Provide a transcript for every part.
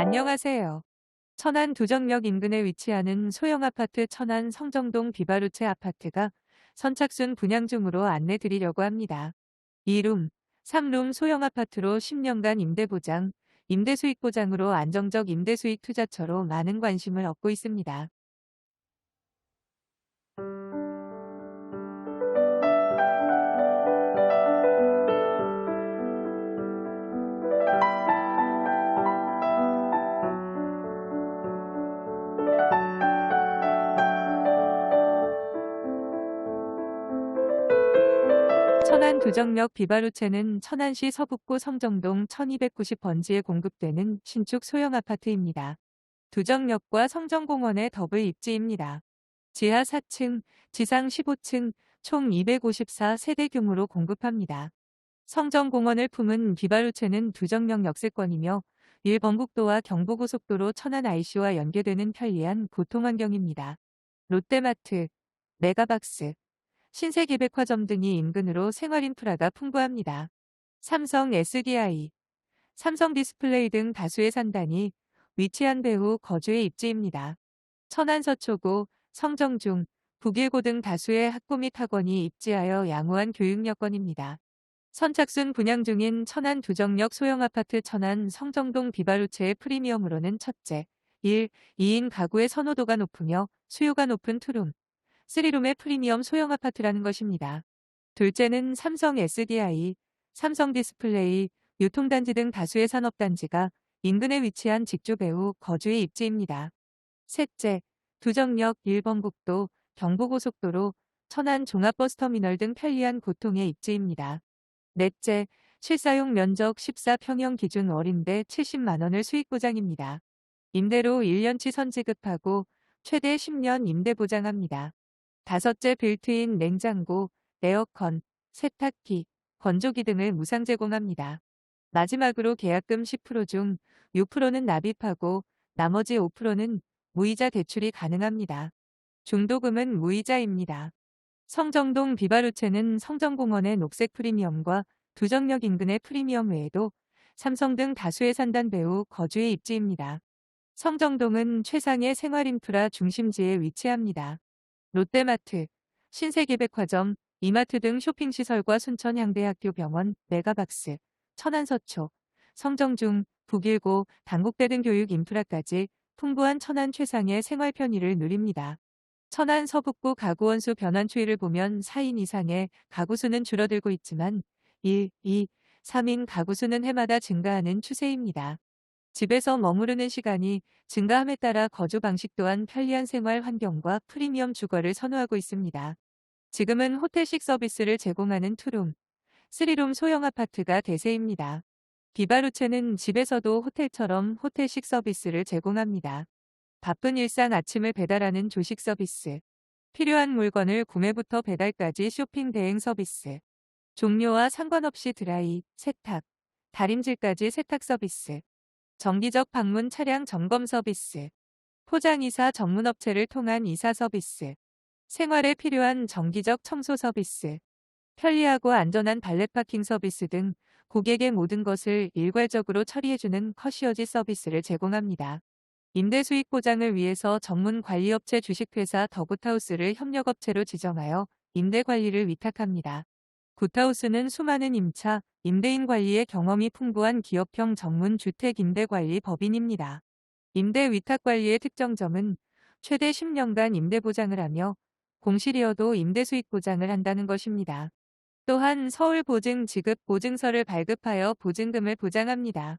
안녕하세요. 천안 두정역 인근에 위치하는 소형 아파트 천안 성정동 비바루체 아파트가 선착순 분양 중으로 안내 드리려고 합니다. 2룸, 3룸 소형 아파트로 10년간 임대 보장, 임대 수익 보장으로 안정적 임대 수익 투자처로 많은 관심을 얻고 있습니다. 두정역 비바루체는 천안시 서북구 성정동 1290번지에 공급되는 신축 소형 아파트입니다. 두정역과 성정공원의 더블 입지입니다. 지하 4층, 지상 15층, 총 254세대 규모로 공급합니다. 성정공원을 품은 비바루체는 두정역 역세권이며 일번국도와 경부고속도로 천안 IC와 연계되는 편리한 교통환경입니다. 롯데마트, 메가박스, 신세계 백화점 등이 인근으로 생활 인프라가 풍부합니다. 삼성 SDI, 삼성 디스플레이 등 다수의 산단이 위치한 배후 거주의 입지입니다. 천안 서초구, 성정중, 북일고 등 다수의 학부 및 학원이 입지하여 양호한 교육 여건입니다. 선착순 분양 중인 천안 두정역 소형 아파트 천안 성정동 비바루체의 프리미엄으로는 첫째, 1, 2인 가구의 선호도가 높으며 수요가 높은 투룸, 3룸의 프리미엄 소형 아파트라는 것입니다. 둘째는 삼성 SDI, 삼성 디스플레이, 유통단지 등 다수의 산업단지가 인근에 위치한 직주 배후 거주의 입지입니다. 셋째, 두정역 1번 국도, 경부고속도로, 천안 종합버스터미널 등 편리한 고통의 입지입니다. 넷째, 실사용 면적 14평형 기준 월임대 70만원을 수익보장입니다. 임대로 1년치 선지급하고 최대 10년 임대 보장합니다. 다섯째 빌트인 냉장고, 에어컨, 세탁기, 건조기 등을 무상 제공합니다. 마지막으로 계약금 10%중 6%는 납입하고 나머지 5%는 무이자 대출이 가능합니다. 중도금은 무이자입니다. 성정동 비바루체는 성정공원의 녹색 프리미엄과 두정역 인근의 프리미엄 외에도 삼성 등 다수의 산단 배우 거주의 입지입니다. 성정동은 최상의 생활인프라 중심지에 위치합니다. 롯데마트, 신세계백화점, 이마트 등 쇼핑시설과 순천향대학교 병원, 메가박스, 천안서초, 성정중, 북일고, 당국대 등 교육 인프라까지 풍부한 천안 최상의 생활 편의를 누립니다. 천안 서북부 가구원수 변환 추이를 보면 4인 이상의 가구수는 줄어들고 있지만 1, 2, 3인 가구수는 해마다 증가하는 추세입니다. 집에서 머무르는 시간이 증가함에 따라 거주 방식 또한 편리한 생활 환경과 프리미엄 주거를 선호하고 있습니다. 지금은 호텔식 서비스를 제공하는 투룸, 쓰리룸 소형 아파트가 대세입니다. 비바루체는 집에서도 호텔처럼 호텔식 서비스를 제공합니다. 바쁜 일상 아침을 배달하는 조식 서비스, 필요한 물건을 구매부터 배달까지 쇼핑 대행 서비스, 종료와 상관없이 드라이, 세탁, 다림질까지 세탁 서비스, 정기적 방문 차량 점검 서비스, 포장이사 전문업체를 통한 이사 서비스, 생활에 필요한 정기적 청소 서비스, 편리하고 안전한 발렛 파킹 서비스 등 고객의 모든 것을 일괄적으로 처리해주는 커시어지 서비스를 제공합니다. 임대 수익 보장을 위해서 전문 관리업체 주식회사 더굿하우스를 협력업체로 지정하여 임대 관리를 위탁합니다. 굿하우스는 수많은 임차, 임대인 관리의 경험이 풍부한 기업형 전문 주택 임대 관리 법인입니다. 임대 위탁 관리의 특정점은 최대 10년간 임대 보장을 하며 공실이어도 임대 수익 보장을 한다는 것입니다. 또한 서울 보증 지급 보증서를 발급하여 보증금을 보장합니다.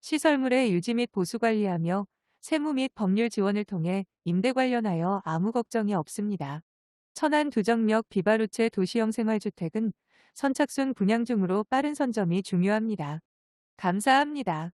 시설물의 유지 및 보수 관리하며 세무 및 법률 지원을 통해 임대 관련하여 아무 걱정이 없습니다. 천안 두정역 비바루체 도시형 생활주택은 선착순 분양 중으로 빠른 선점이 중요합니다. 감사합니다.